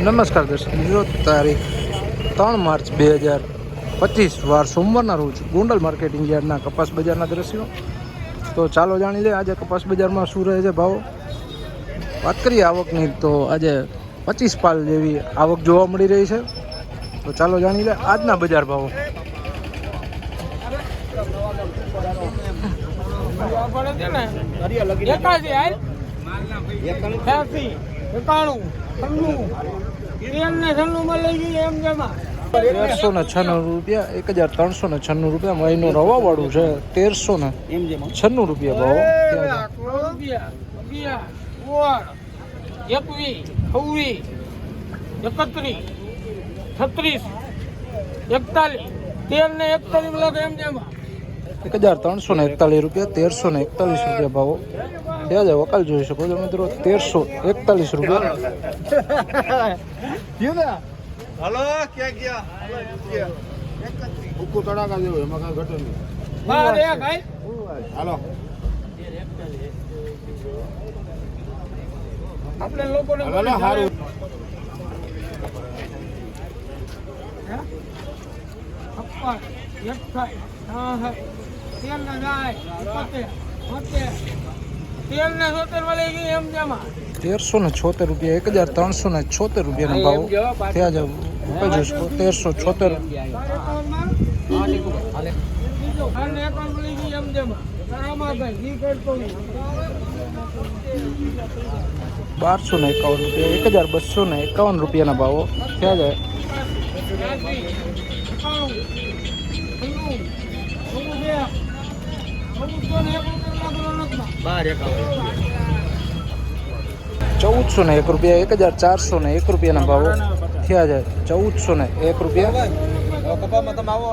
નમસ્કાર દર્શક મિત્રો, તારીખ ત્રણ માર્ચ બે હજાર પચીસ, વાર સોમવારના રોજ ગોંડલ માર્કેટિંગ યાર્ડના કપાસ બજારના દ્રશ્યો. તો ચાલો જાણી લે આજે કપાસ બજારમાં શું રહે છે ભાવ? વાત કરીએ આવકની, તો આજે પચીસ પાલ જેવી આવક જોવા મળી રહી છે. તો ચાલો જાણી લે આજના બજાર ભાવો. એકાણું છન્નું તેર ને છન્નું માં લઈ ગઈ એમ જમા. તેરસો ને છન્નું રૂપિયા એક હજાર ત્રણસો ને છન્નું રૂપિયા મહિનો રવાવાળું છે તેરસો ને છન્નું રૂપિયા ભાવ. છે. એકવીસ એકત્રીસ છત્રીસ એકતાલીસ તેર ને એકતાલીસ લાખ એમ જમા. એક હજાર ત્રણસો ને એકતાલીસ રૂપિયા તેરસો ને એકતાલીસ રૂપિયા ભાવો. ત્યાં જાય વકાલ જોઈ શકો છો મિત્રો તેરસો એકતાલીસ રૂપિયા. હલો ક્યાં ગયા? તડાકા જેવો એમાં કાંઈ ઘટે નહીં. હાલ. આપણે લોકોને હાલો ને હારું છપ્પન એકસાઠ સાસઠ તેર ને જાય એકોતેર બોતેર તેર ને સોતેરમાં લઈ ગઈ એમ જમા તેરસો ને છોતેર રૂપિયા એક હજાર ત્રણસો ને છોતેર રૂપિયાના ભાવ ત્યાં જાય વકાલ જોઈ શકો તેરસો છોતેર બારસો ને એકાવન રૂપિયા એક હજાર બસો ને એકાવન રૂપિયાના ભાવો ત્યાં જાય ચૌદસો ને એક રૂપિયા એક હજાર ચારસો ને એક રૂપિયાના ભાવો થયા જાય ચૌદસો ને એક રૂપિયા કપામાં તમે આવો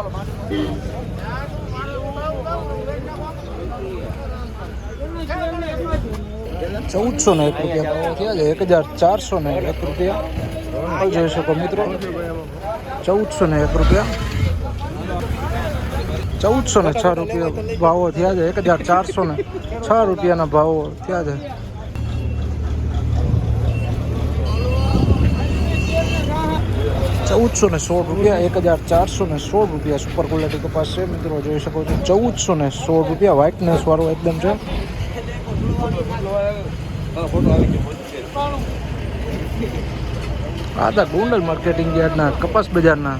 ચૌદસો ને એક રૂપિયા ભાવો થયા જાય એક હજાર ચારસો ને એક રૂપિયા હવે જોઈ શકો મિત્રો ચૌદસો ને એક રૂપિયા ચૌદસો ને છ રૂપિયા ભાવો થયા છે. એક હજાર ચારસો ને છ રૂપિયાના ભાવો થયા છે. ચૌદસો ને સોળ રૂપિયા, એક હજાર ચારસો ને સોળ રૂપિયા સુપર ક્વોલિટી કપાસ છે. મિત્રો, જોઈ શકો છો, ચૌદસો ને સોળ રૂપિયા વ્હાઇટનેસ વાળો એકદમ છે. આ હતા ગોંડલ માર્કેટિંગ યાર્ડના કપાસ બજારના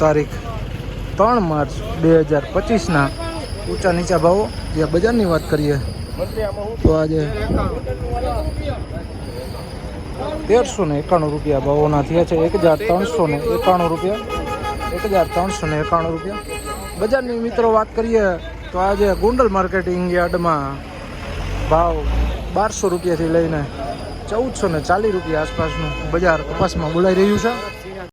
તારીખ. ત્રણ માર્ચ બે હજાર પચીસના ઊંચા નીચા ભાવો. જે બજારની વાત કરીએ, તો આજે તેરસો ને એકાણું રૂપિયા ભાવોના થયા છે. એક હજાર ત્રણસો ને એકાણું રૂપિયા, એક હજાર ત્રણસો ને એકાણું રૂપિયા. બજારની મિત્રો વાત કરીએ, તો આજે ગોંડલ માર્કેટિંગ યાર્ડમાં ભાવ બારસો રૂપિયાથી લઈને ચૌદસો ને ચાલીસ રૂપિયા આસપાસનું બજાર કપાસમાં બોલાઈ રહ્યું છે.